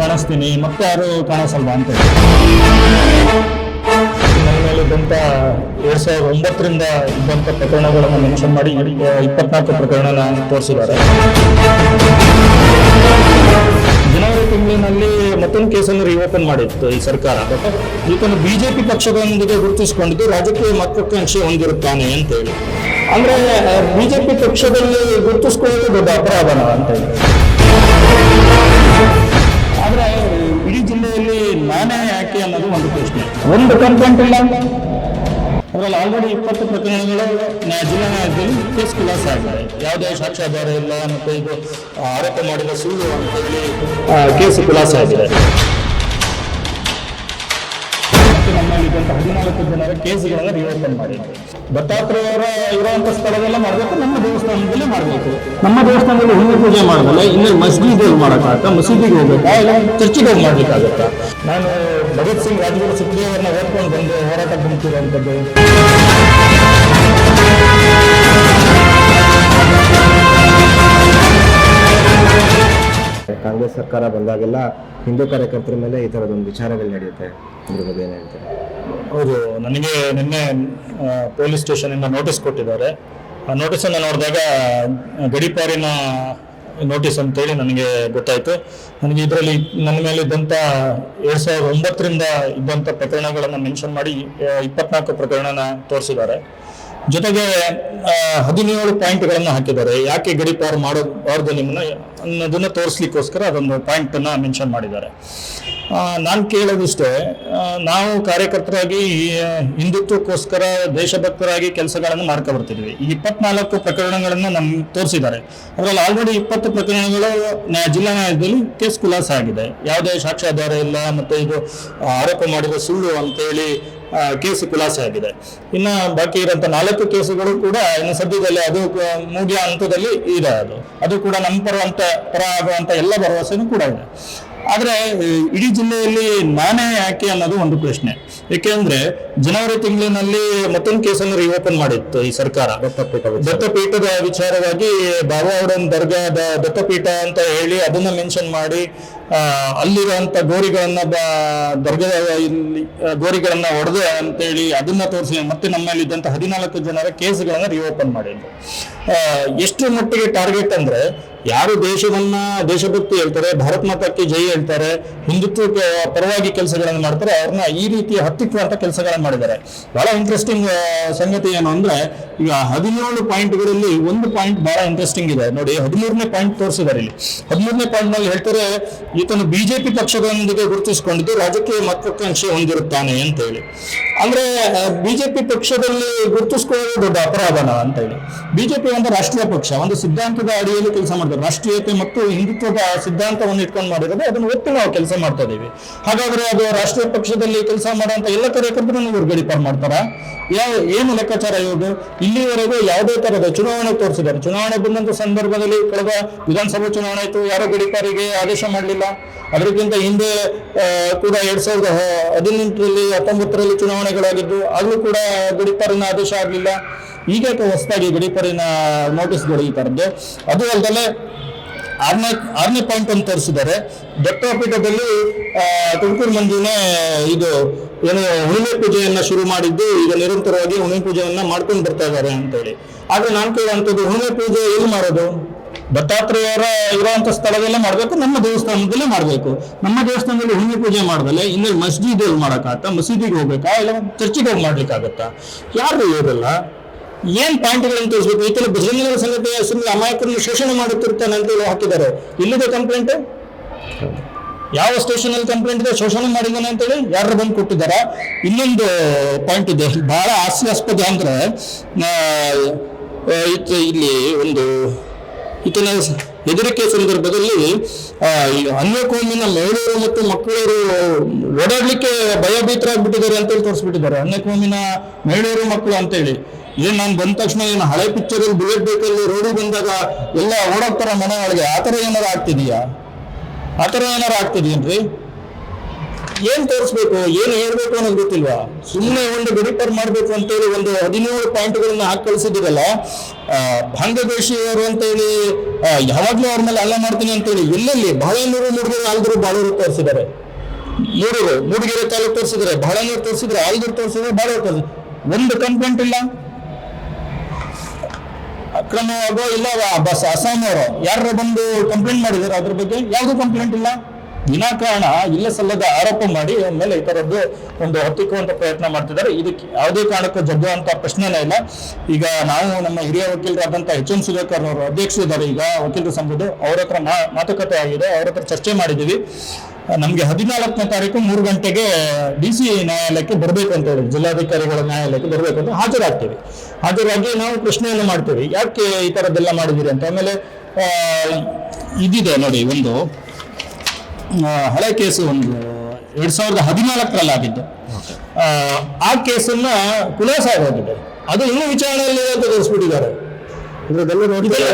ಕಾಣಿಸ್ತೀನಿ, ಮತ್ತೆ ಯಾರು ಕಾಣಿಸಲ್ವಾ ಅಂತ ಇದ್ದಂಥ ಎರಡ್ ಸಾವಿರದ ಒಂಬತ್ತರಿಂದ ಇದ್ದಂಥ ಪ್ರಕರಣಗಳನ್ನು ಮೆನ್ಷನ್ ಮಾಡಿ ಇಪ್ಪತ್ನಾಲ್ಕು ಪ್ರಕರಣನ ತೋರಿಸಿದ್ದಾರೆ. ಜನವರಿ ತಿಂಗಳಿನಲ್ಲಿ ಮತ್ತೊಂದು ಕೇಸನ್ನು ರಿಓಪನ್ ಮಾಡಿತ್ತು ಈ ಸರ್ಕಾರ. ಬಟ್ ಈತನು ಬಿಜೆಪಿ ಪಕ್ಷದೊಂದಿಗೆ ಗುರುತಿಸಿಕೊಂಡಿದ್ದು, ರಾಜಕೀಯ ಮಹತ್ವಾಕಾಂಕ್ಷೆ ಹೊಂದಿರುತ್ತಾನೆ ಅಂತ ಹೇಳಿ. ಅಂದ್ರೆ ಬಿಜೆಪಿ ಪಕ್ಷದಲ್ಲಿ ಗುರುತಿಸ್ಕೊಳ್ಳೋದು ದೊಡ್ಡ ಅಪರಾಧನ ಅಂತ ಹೇಳಿ. ಒಂದು ಕಂಪ್ಲೇಂಟ್ ಇಲ್ಲ. ಅದರಲ್ಲಿ ಆಲ್ರೆಡಿ ಇಪ್ಪತ್ತು ಪ್ರಕರಣಗಳು ಜಿಲ್ಲಾ ನ್ಯಾಯಾಲಯದಲ್ಲಿ ಕೇಸ್ ಕ್ಲಾಸ್ ಆಗಿದೆ. ಯಾವುದೇ ಸಾಕ್ಷ್ಯಾಧಾರ ಇಲ್ಲ ಅಂತ ಇದು ಆರೋಪ ಮಾಡಿದ ಸುಳ್ಳು ಅಂತ ಕೇಸ್ ಕ್ಲಾಸ್ ಆಗಿದೆ. ಮತ್ತೆ ನಮ್ಮಲ್ಲಿದ್ದಂಥ ಹದಿನಾಲ್ಕು ಜನರ ಕೇಸ್ಗಳನ್ನು ರಿಓಪನ್ ಮಾಡಿ. ದತ್ತಾತ್ರೇಯ ಅವರ ಇರುವಂತ ಸ್ಥಳದಲ್ಲೇ ಮಾಡಬೇಕು ನಮ್ಮ ದೇವಸ್ಥಾನದಲ್ಲಿ ಮಾಡಬೇಕು. ನಮ್ಮ ದೇವಸ್ಥಾನದಲ್ಲಿ ಹುಣ್ಣು ಪೂಜೆ ಮಾಡಬಲ್ಲ ಇನ್ನು ಮಸ್ಜಿದಲ್ಲಿ ಮಾಡೋಕ್ಕಾಗತ್ತಾ? ಮಸೀದಿಗೆ ಹೋಗ್ಬೇಕಾ? ಇಲ್ಲ ಚರ್ಚಿಗೆ ಹೋಗಿ ಮಾಡ್ಲಿಕ್ಕಾಗತ್ತಾ ನಾನು ಭಗತ್ ಸಿಂಗ್ ರಾಜಗುರು ಸುಪ್ರಿಯವರನ್ನ ಓದ್ಕೊಂಡು ಬಂದು ಹೋರಾಟ ಬಂತಿರುವಂಥದ್ದು ಕಾಂಗ್ರೆಸ್ ಸರ್ಕಾರ ಬಂದಾಗೆಲ್ಲ ಹಿಂದೂ ಕಾರ್ಯಕರ್ತರ ಮೇಲೆ ಈ ಥರದೊಂದು ವಿಚಾರಗಳು ನಡೆಯುತ್ತೆ. ಇದ್ರ ಬಗ್ಗೆ ಏನು ಹೇಳ್ತಾರೆ? ಹೌದು, ನನಗೆ ನಿನ್ನೆ ಪೊಲೀಸ್ ಸ್ಟೇಷನಿಂದ ನೋಟಿಸ್ ಕೊಟ್ಟಿದ್ದಾರೆ. ಆ ನೋಟಿಸನ್ನು ನೋಡಿದಾಗ ಗಡಿಪಾರಿನ ನೋಟಿಸ್ ಅಂತೇಳಿ ನನಗೆ ಗೊತ್ತಾಯಿತು. ನನಗೆ ಇದರಲ್ಲಿ ನನ್ನ ಮೇಲೆ ಇದ್ದಂತ ಎರಡು ಸಾವಿರದ ಒಂಬತ್ತರಿಂದ ಇದ್ದಂಥ ಪ್ರಕರಣಗಳನ್ನು ಮೆನ್ಷನ್ ಮಾಡಿ ಇಪ್ಪತ್ನಾಲ್ಕು ಪ್ರಕರಣನ ತೋರಿಸಿದ್ದಾರೆ. ಜೊತೆಗೆ ಹದಿನೇಳು ಪಾಯಿಂಟ್ಗಳನ್ನು ಹಾಕಿದ್ದಾರೆ. ಯಾಕೆ ಗಡೀಪಾರು ಮಾಡಬಾರ್ದು ನಿಮ್ಮನ್ನ? ಅನ್ನೋದನ್ನ ತೋರಿಸ್ಲಿಕ್ಕೋಸ್ಕರ ಅದೊಂದು ಪಾಯಿಂಟನ್ನು ಮೆನ್ಷನ್ ಮಾಡಿದ್ದಾರೆ. ನಾನು ಕೇಳೋದಿಷ್ಟೇ ನಾವು ಕಾರ್ಯಕರ್ತರಾಗಿ ಹಿಂದುತ್ವಕ್ಕೋಸ್ಕರ, ದೇಶಭಕ್ತರಾಗಿ ಕೆಲಸಗಳನ್ನು ಮಾಡ್ಕೊ ಬರ್ತಿದ್ವಿ. ಈ ಇಪ್ಪತ್ನಾಲ್ಕು ಪ್ರಕರಣಗಳನ್ನು ನಮ್ ತೋರಿಸಿದ್ದಾರೆ. ಅದರಲ್ಲಿ ಆಲ್ರೆಡಿ ಇಪ್ಪತ್ತು ಪ್ರಕರಣಗಳು ಜಿಲ್ಲಾ ನ್ಯಾಯಾಲಯದಲ್ಲಿ ಕೇಸ್ ಖುಲಾಸ ಆಗಿದೆ. ಯಾವುದೇ ಸಾಕ್ಷ್ಯಾಧಾರ ಇಲ್ಲ, ಮತ್ತೆ ಇದು ಆರೋಪ ಮಾಡಿದ ಸುಳ್ಳು ಅಂತೇಳಿ ಕೇಸ್ ಖುಲಾಸೆ ಆಗಿದೆ ಇನ್ನ ಬಾಕಿ ಇರೋಂಥ ನಾಲ್ಕು ಕೇಸುಗಳು ಕೂಡ ಇನ್ನು ಸದ್ಯದಲ್ಲಿ ಅದು ಮುಗಿಯ ಹಂತದಲ್ಲಿ ಇದೆ ಅದು. ಅದು ಕೂಡ ನಮ್ಮ ಪರವಂತ ಪರ ಆಗುವಂತ ಎಲ್ಲ ಭರವಸೆನೂ ಕೂಡ ಇದೆ. ಆದ್ರೆ ಇಡೀ ಜಿಲ್ಲೆಯಲ್ಲಿ ನಾನೇ ಯಾಕೆ ಅನ್ನೋದು ಒಂದು ಪ್ರಶ್ನೆ. ಯಾಕೆಂದ್ರೆ ಜನವರಿ ತಿಂಗಳಿನಲ್ಲಿ ಮತ್ತೊಂದು ಕೇಸನ್ನು ರಿಓಪನ್ ಮಾಡಿತ್ತು ಈ ಸರ್ಕಾರ. ದತ್ತಪೀಠ. ದತ್ತಪೀಠದ ವಿಚಾರವಾಗಿ ಬಾಬಾವಡನ್ ದರ್ಗಾದ ದತ್ತಪೀಠ ಅಂತ ಹೇಳಿ ಅದನ್ನ ಮೆನ್ಷನ್ ಮಾಡಿ ಅಲ್ಲಿರುವಂತ ಗೋರಿಗಳನ್ನ ದರ್ಗದ ಇಲ್ಲಿ ಗೋರಿಗಳನ್ನು ಹೊಡೆದು ಅಂತೇಳಿ ಅದನ್ನ ತೋರಿಸಿ ಮತ್ತೆ ನಮ್ಮಲ್ಲಿ ಇದ್ದಂತ ಹದಿನಾಲ್ಕು ಜನರ ಕೇಸ್ಗಳನ್ನ ರಿಓಪನ್ ಮಾಡಿದ್ರು. ಎಷ್ಟು ಮಟ್ಟಿಗೆ ಟಾರ್ಗೆಟ್ ಅಂದ್ರೆ ಯಾರು ದೇಶವನ್ನ, ದೇಶಭಕ್ತಿ ಹೇಳ್ತಾರೆ, ಭಾರತ್ ಮಾತಾಕ್ಕೆ ಜೈ ಹೇಳ್ತಾರೆ ಹಿಂದುತ್ವ ಪರವಾಗಿ ಕೆಲಸಗಳನ್ನು ಮಾಡ್ತಾರೆ, ಅವ್ರನ್ನ ಈ ರೀತಿ ಹತ್ತಿಕ್ಕುವಂತ ಕೆಲಸಗಳನ್ನ ಮಾಡಿದ್ದಾರೆ. ಬಹಳ ಇಂಟ್ರೆಸ್ಟಿಂಗ್ ಸಂಗತಿ ಏನು ಅಂದ್ರೆ, ಈಗ ಹದಿನೇಳು ಪಾಯಿಂಟ್ಗಳಲ್ಲಿ ಒಂದು ಪಾಯಿಂಟ್ ಬಹಳ ಇಂಟ್ರೆಸ್ಟಿಂಗ್ ಇದೆ. ನೋಡಿ, ಹದಿಮೂರನೇ ಪಾಯಿಂಟ್ ತೋರಿಸಿದ್ದಾರೆ ಇಲ್ಲಿ. ಹದಿಮೂರನೇ ಪಾಯಿಂಟ್ನಲ್ಲಿ ಹೇಳ್ತಾರೆ, ಈತನು ಬಿಜೆಪಿ ಪಕ್ಷದೊಂದಿಗೆ ಗುರುತಿಸಿಕೊಂಡಿದ್ದು ರಾಜಕೀಯ ಮಹತ್ವಾಕಾಂಕ್ಷೆ ಹೊಂದಿರುತ್ತಾನೆ ಅಂತ ಹೇಳಿ. ಅಂದ್ರೆ ಬಿಜೆಪಿ ಪಕ್ಷದಲ್ಲಿ ಗುರುತಿಸ್ಕೊಳ್ಳೋದು ದೊಡ್ಡ ಅಪರಾಧನ ಅಂತ ಹೇಳಿ. ಬಿಜೆಪಿ ಒಂದು ರಾಷ್ಟ್ರೀಯ ಪಕ್ಷ, ಒಂದು ಸಿದ್ಧಾಂತದ ಅಡಿಯಲ್ಲಿ ಕೆಲಸ ಮಾಡ್ತಾರೆ ರಾಷ್ಟ್ರೀಯತೆ ಮತ್ತು ಹಿಂದುತ್ವದ ಸಿದ್ಧಾಂತವನ್ನು ಇಟ್ಕೊಂಡು ಮಾಡಿರೋದು, ಅದನ್ನು ಒತ್ತು ನಾವು ಕೆಲಸ ಮಾಡ್ತಾ ಇದೀವಿ. ಹಾಗಾದ್ರೆ ಅದು ರಾಷ್ಟ್ರೀಯ ಪಕ್ಷದಲ್ಲಿ ಕೆಲಸ ಮಾಡುವಂತ ಎಲ್ಲ ಕಾರ್ಯಕರ್ತರನ್ನು ಇವರು ಗಡಿಪಾರು ಮಾಡ್ತಾರ? ಯಾವ ಏನು ಲೆಕ್ಕಾಚಾರ ಇವರು ಇಲ್ಲಿವರೆಗೂ ಯಾವುದೇ ತರಹದ ಚುನಾವಣೆ ತೋರಿಸಿದ್ದಾರೆ. ಚುನಾವಣೆ ಬಂದಂತ ಸಂದರ್ಭದಲ್ಲಿ ಕಳೆದ ವಿಧಾನಸಭಾ ಚುನಾವಣೆ ಆಯಿತು, ಯಾರೋ ಗಡಿಪಾರಿಗೆ ಆದೇಶ ಮಾಡಲಿಲ್ಲ. ಅದಕ್ಕಿಂತ ಹಿಂದೆ ಕೂಡ ಎರಡ್ ಸಾವಿರದ ಹದಿನೆಂಟರಲ್ಲಿ, ಹತ್ತೊಂಬತ್ತರಲ್ಲಿ ಚುನಾವಣೆಗಳಾಗಿದ್ದು, ಆಗಲೂ ಕೂಡ ಗಡಿಪಾರಿನ ಆದೇಶ ಆಗಲಿಲ್ಲ. ಈಗ ಹೊಸದಾಗಿ ಗಡಿಪಾರಿನ ನೋಟಿಸ್ಗಳು ಈ ಥರದ್ದು. ಅದು ಅಲ್ಲದೆ ಆರನೇ ಆರನೇ ಪಾಯಿಂಟ್ ಅಂತ ತೋರಿಸಿದ್ದಾರೆ. ದತ್ತಪೀಠದಲ್ಲಿ ತುಮಕೂರು ಮಂದಿನೇ ಇದು ಏನು ಹುಣ್ಣಿಮೆ ಪೂಜೆಯನ್ನ ಶುರು ಮಾಡಿದ್ದು, ಈಗ ನಿರಂತರವಾಗಿ ಹುಣ್ಣಿಮೆ ಪೂಜೆಯನ್ನ ಮಾಡ್ಕೊಂಡು ಬರ್ತಾ ಇದ್ದಾರೆ ಅಂತೇಳಿ. ಆದ್ರೆ ನಾನು ಕೇಳುವಂಥದ್ದು, ಹುಣ್ಣಿಮೆ ಪೂಜೆ ಎಲ್ಲಿ ಮಾಡೋದು? ದತ್ತಾತ್ರೇಯರ ಇರುವಂತ ಸ್ಥಳದಲ್ಲೇ ಮಾಡಬೇಕು, ನಮ್ಮ ದೇವಸ್ಥಾನದಲ್ಲೇ ಮಾಡಬೇಕು. ನಮ್ಮ ದೇವಸ್ಥಾನದಲ್ಲಿ ಹುಣ್ಣಿಮೆ ಪೂಜೆ ಮಾಡ್ದಲೆ ಇನ್ನು ಮಸ್ಜಿದ್ ಮಾಡೋಕ್ಕಾಗತ್ತಾ? ಮಸೀದಿಗೆ ಹೋಗ್ಬೇಕಾ? ಇಲ್ಲ ಚರ್ಚಿಗೆ ಹೋಗಿ ಮಾಡ್ಲಿಕ್ಕಾಗತ್ತಾ? ಯಾರು ಇವರೆಲ್ಲ? ಏನ್ ಪಾಯಿಂಟ್ಗಳನ್ನು ಈ ತರ ಬಜರಂಗರ ಸಂಗತಿ ಸುಮ್ಮನೆ ಅಮಾಯಕರನ್ನು ಶೋಷಣೆ ಮಾಡುತ್ತಿರ್ತಾನೆ ಅಂತ ಹೇಳಿ ಹಾಕಿದ್ದಾರೆ. ಇಲ್ಲಿದೆ ಕಂಪ್ಲೇಂಟ್ ಯಾವ ಸ್ಟೇಷನ್ ಅಲ್ಲಿ ಕಂಪ್ಲೇಂಟ್ ಇದೆ? ಶೋಷಣೆ ಮಾಡಿದ್ದಾನೆ ಅಂತೇಳಿ ಯಾರು ಬಂದು ಕೊಟ್ಟಿದ್ದಾರೆ? ಇನ್ನೊಂದು ಪಾಯಿಂಟ್ ಇದೆ. ಬಹಳ ಹಾಸ್ಯಾಸ್ಪದ ಅಂದ್ರೆ ಇಲ್ಲಿ ಒಂದು ಇತನ ಹೆದರಿಕೆ ಸಂದರ್ಭದಲ್ಲಿ ಆ, ಈ ಅನ್ಯ ಕೋಮಿನ ಮಹಿಳೆಯರು ಮತ್ತು ಮಕ್ಕಳವರು ಓಡಾಡ್ಲಿಕ್ಕೆ ಭಯಭೀತರಾಗ್ಬಿಟ್ಟಿದ್ದಾರೆ ಅಂತೇಳಿ ತೋರಿಸ್ಬಿಟ್ಟಿದ್ದಾರೆ. ಅನ್ಯ ಕೋಮಿನ ಮಹಿಳೆಯರು ಮಕ್ಕಳು ಅಂತೇಳಿ ಏನ್ ನಾನು ಬಂದ ತಕ್ಷಣ ಏನು ಹಳೆ ಪಿಕ್ಚರ್ ಬುಲೆಟ್ ಬೇಕಲ್ಲಿ ರೋಡಿ ಬಂದಾಗ ಎಲ್ಲ ಓಡೋಗ್ತಾರ ಮನೆ ಒಳಗೆ ಆತರ ಏನಾರು ಆಗ್ತಿದೆಯಾ? ಆತರ ಏನಾರು ಆಗ್ತಿದೆಯೇನ್ರಿ ಏನ್ ತೋರಿಸ್ಬೇಕು? ಏನು ಹೇಳ್ಬೇಕು ಅನ್ನೋದು ಗೊತ್ತಿಲ್ವಾ? ಸುಮ್ಮನೆ ಒಂದು ಗಡಿಪಾರ್ ಮಾಡ್ಬೇಕು ಅಂತೇಳಿ ಒಂದು ಹದಿನೇಳು ಪಾಯಿಂಟ್ಗಳನ್ನ ಹಾಕಿ ಕಳಿಸಿದಿರಲ್ಲ ಭಂಗದೇಶಿಯವರು ಅಂತೇಳಿ ಯಾವಾಗ್ಲೂ ಅವ್ರ ಮೇಲೆ ಅಲ್ಲ ಮಾಡ್ತೀನಿ ಅಂತೇಳಿ ಎಲ್ಲೆಲ್ಲಿ? ಬಹಳನೂರು ಮೂಡಿಗೆರೆ, ಆಲ್ದೂರು, ಬಾಳೂರು ತೋರಿಸಿದ್ದಾರೆ. ಮೂಡೂರು, ಮೂಡಿಗೆರೆ ತಾಲೂಕು ತೋರಿಸಿದ್ದಾರೆ ಬಹಳನೂರು ತೋರಿಸಿದ್ರೆ, ಆಲ್ದೂರು ತೋರಿಸಿದ್ರೆ ಬಾಳೂರು ತೋರಿಸಿದ್ರೆ ಒಂದು ಕಂಪ್ಲೇಂಟ್ ಇಲ್ಲ. ಅಕ್ರಮವಾಗೋ ಇಲ್ಲ, ಬಸ್ ಅಸ್ಸಾಂ ಅವರು ಯಾರು ಬಂದು ಕಂಪ್ಲೇಂಟ್ ಮಾಡಿದಾರೆ, ಅದ್ರ ಬಗ್ಗೆ ಯಾವುದು ಕಂಪ್ಲೇಂಟ್ ಇಲ್ಲ? ವಿನಾಕಾರಣ ಇಲ್ಲ ಸಲ್ಲದ ಆರೋಪ ಮಾಡಿ ಆಮೇಲೆ ಮೇಲೆ ಈ ತರದ್ದು ಒಂದು ಹತ್ತಿಕ್ಕುವಂತ ಪ್ರಯತ್ನ ಮಾಡ್ತಿದ್ದಾರೆ. ಇದಕ್ಕೆ ಯಾವುದೇ ಕಾರಣಕ್ಕೂ ಜಗ್ಗುವಂತ ಪ್ರಶ್ನೆನೇ ಇಲ್ಲ. ಈಗ ನಾವು ನಮ್ಮ ಹಿರಿಯ ವಕೀಲರಾದಂತ ಎಚ್ ಎಂ ಸುಧಾಕರ್ ಅವರು ಅಧ್ಯಕ್ಷರಿದ್ದಾರೆ. ಈಗ ವಕೀಲರ ಸಂಘದ ಅವ್ರ ಹತ್ರ ಮಾತುಕತೆ ಆಗಿದೆ, ಅವ್ರ ಹತ್ರ ಚರ್ಚೆ ಮಾಡಿದ್ದೀವಿ. ನಮಗೆ ಹದಿನಾಲ್ಕನೇ ತಾರೀಕು ಮೂರು ಗಂಟೆಗೆ ಡಿ ಸಿ ನ್ಯಾಯಾಲಯಕ್ಕೆ ಬರಬೇಕು ಅಂತ ಹೇಳಿ ಜಿಲ್ಲಾಧಿಕಾರಿಗಳ ನ್ಯಾಯಾಲಯಕ್ಕೆ ಬರಬೇಕು ಅಂತ ಹಾಜರಾಗ್ತೀವಿ. ಹಾಜರಾಗಿ ನಾವು ಪ್ರಶ್ನೆಯನ್ನು ಮಾಡ್ತೀವಿ ಯಾಕೆ ಈ ಥರದ್ದೆಲ್ಲ ಮಾಡಿದಿರಿ ಅಂತ. ಆಮೇಲೆ ಇದಿದೆ ನೋಡಿ ಒಂದು ಹಳೆ ಕೇಸು ಒಂದು ಎರಡ್ ಸಾವಿರದ ಹದಿನಾಲ್ಕರಲ್ಲಿ ಆಗಿದ್ದು. ಆ, ಕೇಸನ್ನ ಖುಲಾಸ ಆಗೋಗಿದೆ. ಅದು ಇನ್ನೂ ವಿಚಾರಣೆಯಲ್ಲಿ ತೋರಿಸ್ಬಿಟ್ಟಿದ್ದಾರೆ ನೋಡಿದ್ರೆ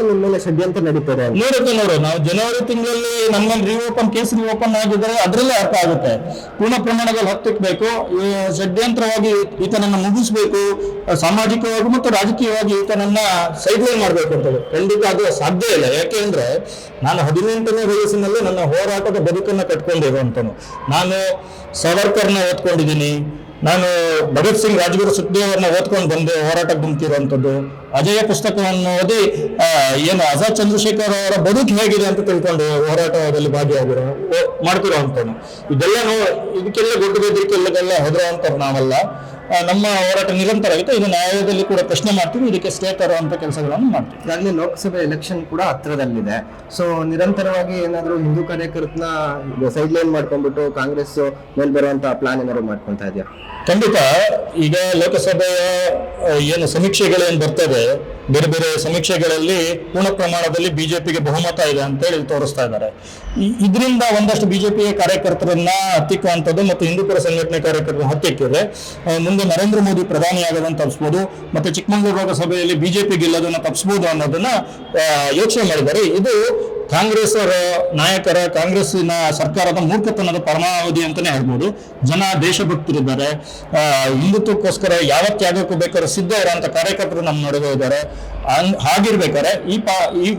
ನಿಮ್ಮ ಮೇಲೆ ಷಡ್ಯಂತ್ರ ನಡೀತಾರೆ ಅಂತ ನೋಡುತ್ತೆ ನೋಡು ನಾವು ಜನವರಿ ತಿಂಗಳಲ್ಲಿ ನಮ್ಮ ರಿಓಪನ್ ಕೇಸ್ ರಿಓಪನ್ ಆಗಿದ್ರೆ ಅದರಲ್ಲೇ ಅರ್ಥ ಆಗುತ್ತೆ. ಪೂರ್ಣ ಪ್ರಮಾಣದಲ್ಲಿ ಹತ್ತಿಕ್ಬೇಕು ಷಡ್ಯಂತ್ರವಾಗಿ ಈತನನ್ನ ಮುಗಿಸ್ಬೇಕು ಸಾಮಾಜಿಕವಾಗಿ ಮತ್ತು ರಾಜಕೀಯವಾಗಿ ಈತನನ್ನ ಸೈಡ್ಲೈನ್ ಮಾಡಬೇಕು ಅಂತ ಖಂಡಿತ ಅದು ಸಾಧ್ಯ ಇಲ್ಲ. ಯಾಕೆಂದ್ರೆ ನಾನು ಹದಿನೆಂಟನೇ ವಯಸ್ಸಿನಲ್ಲಿ ನನ್ನ ಹೋರಾಟದ ಬದುಕನ್ನು ಕಟ್ಕೊಂಡಿರುವಂತನು ನಾನು ಸವರ್ಕರ್ನ ಓದ್ಕೊಂಡಿದ್ದೀನಿ ನಾನು ಭಗತ್ ಸಿಂಗ್ ರಾಜ್ಗುರು ಸುಖದೇವರನ್ನ ಓದ್ಕೊಂಡು ಬಂದೆ, ಹೋರಾಟಕ್ಕೆ ಬಂತಿರುವಂಥದ್ದು ಅಜಯ ಪುಸ್ತಕವನ್ನು ಓದಿ ಏನು ಆಜಾದ್ ಚಂದ್ರಶೇಖರ್ ಅವರ ಬದುಕು ಹೇಗಿದೆ ಅಂತ ತಿಳ್ಕೊಂಡು ಹೋರಾಟದಲ್ಲಿ ಭಾಗಿಯಾಗಿರೋ ಮಾಡ್ತಿರೋ ಅಂತ ಇದೆಲ್ಲ ನೋ ಇದಕ್ಕೆಲ್ಲ ದೊಡ್ಡ ಬೆದರಿಕೆಲ್ಲದೆಲ್ಲ ಹೆದರುವಂಥವ್ರು ನಾವಲ್ಲ. ನಮ್ಮ ಹೋರಾಟ ನಿರಂತರ ಆಗುತ್ತೆ. ಇದು ನ್ಯಾಯಾಲಯದಲ್ಲಿ ಕೂಡ ಪ್ರಶ್ನೆ ಮಾಡ್ತೀವಿ. ಇದಕ್ಕೆ ಸ್ಟೇ ತರುವಂತ ಕೆಲಸಗಳನ್ನು ಮಾಡ್ತೀವಿ. ಈಗಾಗಲೇ ಲೋಕಸಭೆ ಎಲೆಕ್ಷನ್ ಕೂಡ ಹತ್ರದಲ್ಲಿದೆ. ಸೊ ನಿರಂತರವಾಗಿ ಏನಾದರೂ ಹಿಂದೂ ಕಾರ್ಯಕರ್ತನ ಸೈಡ್ ಲೈನ್ ಮಾಡ್ಕೊಂಡ್ಬಿಟ್ಟು ಕಾಂಗ್ರೆಸ್ ಮೇಲೆ ಬರುವಂತ ಪ್ಲಾನ್ ಏನಾದ್ರು ಮಾಡ್ಕೊಂತ ಇದೆಯಾ? ಖಂಡಿತ, ಈಗ ಲೋಕಸಭೆಯ ಏನು ಸಮೀಕ್ಷೆಗಳೇನು ಬರ್ತದೆ, ಬೇರೆ ಬೇರೆ ಸಮೀಕ್ಷೆಗಳಲ್ಲಿ ಪೂರ್ಣ ಪ್ರಮಾಣದಲ್ಲಿ ಬಿಜೆಪಿಗೆ ಬಹುಮತ ಇದೆ ಅಂತೇಳಿ ತೋರಿಸ್ತಾ ಇದ್ದಾರೆ. ಇದರಿಂದ ಒಂದಷ್ಟು ಬಿಜೆಪಿಯ ಕಾರ್ಯಕರ್ತರನ್ನ ಹತ್ತಿಕ್ಕುವಂಥದ್ದು ಮತ್ತು ಹಿಂದೂಪುರ ಸಂಘಟನೆ ಕಾರ್ಯಕರ್ತರನ್ನ ಹತ್ತಿಕ್ಕಿದೆ ಮುಂದೆ ನರೇಂದ್ರ ಮೋದಿ ಪ್ರಧಾನಿಯಾಗೋದನ್ನ ತಪ್ಪಿಸ್ಬೋದು ಮತ್ತೆ ಚಿಕ್ಕಮಗಳೂರು ಲೋಕಸಭೆಯಲ್ಲಿ ಬಿಜೆಪಿ ಗೆಲ್ಲೋದನ್ನ ತಪ್ಪಿಸ್ಬೋದು ಅನ್ನೋದನ್ನ ಯೋಚನೆ ಮಾಡಿದ್ದಾರೆ. ಇದು ಕಾಂಗ್ರೆಸ್ ನಾಯಕರ ಕಾಂಗ್ರೆಸ್ಸಿನ ಸರ್ಕಾರದ ಮೂರ್ಖತನದ ಪರಮಾವಧಿ ಅಂತಾನೆ ಹೇಳ್ಬೋದು. ಜನ ದೇಶಭಕ್ತರಿದ್ದಾರೆ. ಹಿಂದುತ್ವಕ್ಕೋಸ್ಕರ ಯಾವ ತ್ಯಾಗಕ್ಕೂ ಬೇಕಾದ್ರೆ ಸಿದ್ಧ ಇರೋಂಥ ಕಾರ್ಯಕರ್ತರು ನಮ್ಮ ನಡುವೆ ಇದ್ದಾರೆ. ಹಂಗ್- ಹಾಗಿರ್ಬೇಕಾದ್ರೆ ಈ ಪಾ, ಈ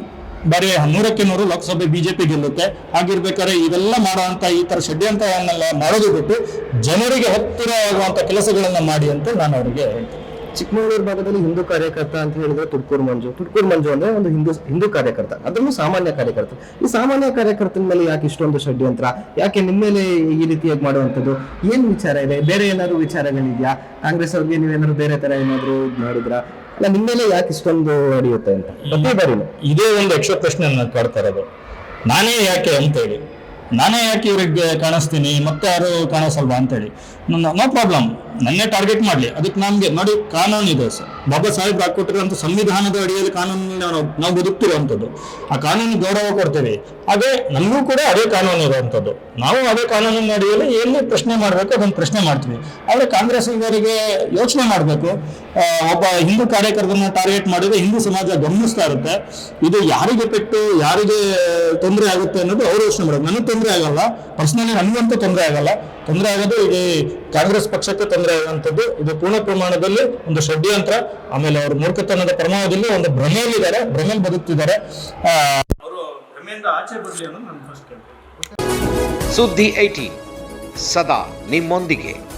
ಬಾರಿ ನೂರಕ್ಕೆ ನೂರು ಲೋಕಸಭೆ ಬಿಜೆಪಿ ಗೆಲ್ಲುತ್ತೆ. ಹಾಗಿರ್ಬೇಕಾದ್ರೆ ಇವೆಲ್ಲ ಮಾಡುವಂತ ಈ ತರ ಷಡ್ಯಂತ್ರವನ್ನೆಲ್ಲ ಮಾಡೋದು ಬಿಟ್ಟು ಜನರಿಗೆ ಹತ್ತಿರ ಆಗುವಂತ ಕೆಲಸಗಳನ್ನ ಮಾಡಿ ಅಂತ ನಾನು ಅವರಿಗೆ ಹೇಳ್ತೇನೆ. ಚಿಕ್ಕಮಗಳೂರು ಭಾಗದಲ್ಲಿ ಹಿಂದೂ ಕಾರ್ಯಕರ್ತ ಅಂತ ಹೇಳಿದ್ರೆ ತುಡ್ಕೂರು ಮಂಜು. ತುಡ್ಕೂರು ಮಂಜು ಅಂದ್ರೆ ಒಂದು ಹಿಂದೂ ಹಿಂದೂ ಕಾರ್ಯಕರ್ತ. ಅದನ್ನು ಸಾಮಾನ್ಯ ಕಾರ್ಯಕರ್ತ. ಈ ಸಾಮಾನ್ಯ ಕಾರ್ಯಕರ್ತನ ಮೇಲೆ ಯಾಕೆ ಇಷ್ಟೊಂದು ಷಡ್ಯಂತ್ರ? ಯಾಕೆ ನಿಮ್ಮ ಮೇಲೆ ಈ ರೀತಿಯಾಗಿ ಮಾಡುವಂಥದ್ದು? ಏನು ವಿಚಾರ ಇದೆ? ಬೇರೆ ಏನಾದ್ರು ವಿಚಾರಗಳಿದೆಯಾ? ಕಾಂಗ್ರೆಸ್ ಅವ್ರಿಗೆ ನೀವೇನಾದ್ರು ಬೇರೆ ತರ ಏನಾದ್ರು ಮಾಡಿದ್ರ? ಅಲ್ಲ, ನಿಮ್ಮ ಮೇಲೆ ಯಾಕೆ ಇಷ್ಟೊಂದು ನಡೆಯುತ್ತೆ ಅಂತ? ಪ್ರತಿ ಬಾರಿನೂ. ಇದೇ ಒಂದು ಯಕ್ಷ ಪ್ರಶ್ನೆ ನಾನೇ ಯಾಕೆ ಅಂತೇಳಿ. ನಾನೇ ಯಾಕೆ ಇವ್ರಿಗೆ ಕಾಣಿಸ್ತೀನಿ? ಮತ್ತೆ ಯಾರು ಕಾಣಿಸಲ್ವಾ ಅಂತೇಳಿ. ನೋ ಪ್ರಾಬ್ಲಮ್ ನನ್ನೇ ಟಾರ್ಗೆಟ್ ಮಾಡಲಿ. ಅದಕ್ಕೆ ನಮಗೆ ನೋಡಿ ಕಾನೂನು ಇದೆ ಸರ್. ಬಾಬಾ ಸಾಹೇಬ್ ಹಾಕೊಟ್ಟಿರುವಂಥ ಸಂವಿಧಾನದ ಅಡಿಯಲ್ಲಿ ಕಾನೂನಿನಲ್ಲಿ ನಾವು ನಾವು ಬದುಕ್ತಿರುವಂಥದ್ದು. ಆ ಕಾನೂನು ಗೌರವ ಕೊಡ್ತೇವೆ. ಅದೇ ನಮಗೂ ಕೂಡ ಅದೇ ಕಾನೂನು ಇರುವಂಥದ್ದು. ನಾವು ಅದೇ ಕಾನೂನಿನ ಅಡಿಯಲ್ಲಿ ಏನು ಪ್ರಶ್ನೆ ಮಾಡಬೇಕು ಅದನ್ನು ಪ್ರಶ್ನೆ ಮಾಡ್ತೀವಿ. ಆದರೆ ಕಾಂಗ್ರೆಸ್ಸಿಗರಿಗೆ ಯೋಚನೆ ಮಾಡಬೇಕು. ಒಬ್ಬ ಹಿಂದೂ ಕಾರ್ಯಕರ್ತನ ಟಾರ್ಗೆಟ್ ಮಾಡಿದ್ರೆ ಹಿಂದೂ ಸಮಾಜ ಗಮನಿಸ್ತಾ ಇರುತ್ತೆ. ಇದು ಯಾರಿಗೆ ಪೆಟ್ಟು, ಯಾರಿಗೆ ತೊಂದರೆ ಆಗುತ್ತೆ ಅನ್ನೋದು ಅವರು ಯೋಚನೆ ಮಾಡೋದು ನನಗೆ ತೊಂದರೆ ಆಗಲ್ಲ. ಪರ್ಸನಲಿ ನನಗಂತೂ ತೊಂದರೆ ಆಗಲ್ಲ. ತೊಂದರೆ ಆಗೋದು ಇದು ಕಾಂಗ್ರೆಸ್ ಪಕ್ಷಕ್ಕೆ ತೊಂದರೆ ಆಗುವಂಥದ್ದು ಇದು ಪೂರ್ಣ ಪ್ರಮಾಣದಲ್ಲಿ ಒಂದು ಷಡ್ಯಂತ್ರ. ಆಮೇಲೆ ಅವರು ಮೂರ್ಖತನದ ಪ್ರಮಾಣದಲ್ಲಿ ಒಂದು ಭ್ರಮೆಯಲ್ಲಿದ್ದಾರೆ ಭ್ರಮೆಯಲ್ಲಿ ಬದುಕ್ತಿದ್ದಾರೆ. ಆ, ಅವರು ಭ್ರಮೆಯಿಂದ ಆಚೆ ಬರಲಿ ಅನ್ನೋದು ನನ್ನ ಫಸ್ಟ್ ಕೇಳ್ತೀನಿ. ಸುದ್ದಿ ಐಟಿ ಸದಾ ನಿಮ್ಮೊಂದಿಗೆ.